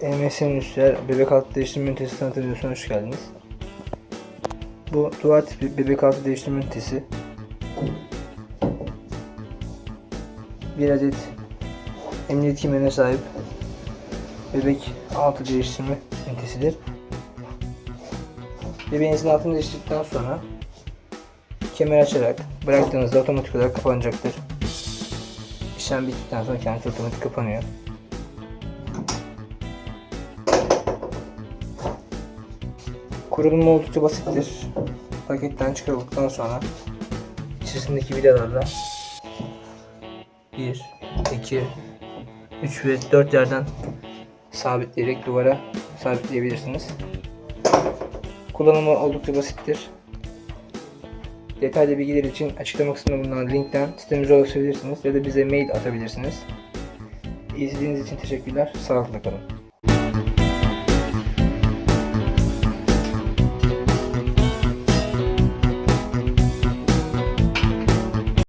EMS Endüstriyel Bebek Altı Değiştirme Ünitesi tanıtım videosuna hoş geldiniz. Bu duvar tipi bebek altı değiştirme ünitesi. Bir adet emniyet kemerine sahip bebek altı değiştirme ünitesidir. Bebeğinizin altını değiştirdikten sonra kemer açarak bıraktığınızda otomatik olarak kapanacaktır. İşlem bittikten sonra kendisi otomatik kapanıyor. Kurulumu oldukça basittir. Paketten çıkarıldıktan sonra içerisindeki vidalarla 1, 2, 3 ve 4 yerden sabitleyerek duvara sabitleyebilirsiniz. Kullanımı oldukça basittir. Detaylı bilgiler için açıklama kısmında bulunan linkten sitemize ulaşabilirsiniz ya da bize mail atabilirsiniz. İzlediğiniz için teşekkürler. Sağlıkla kalın.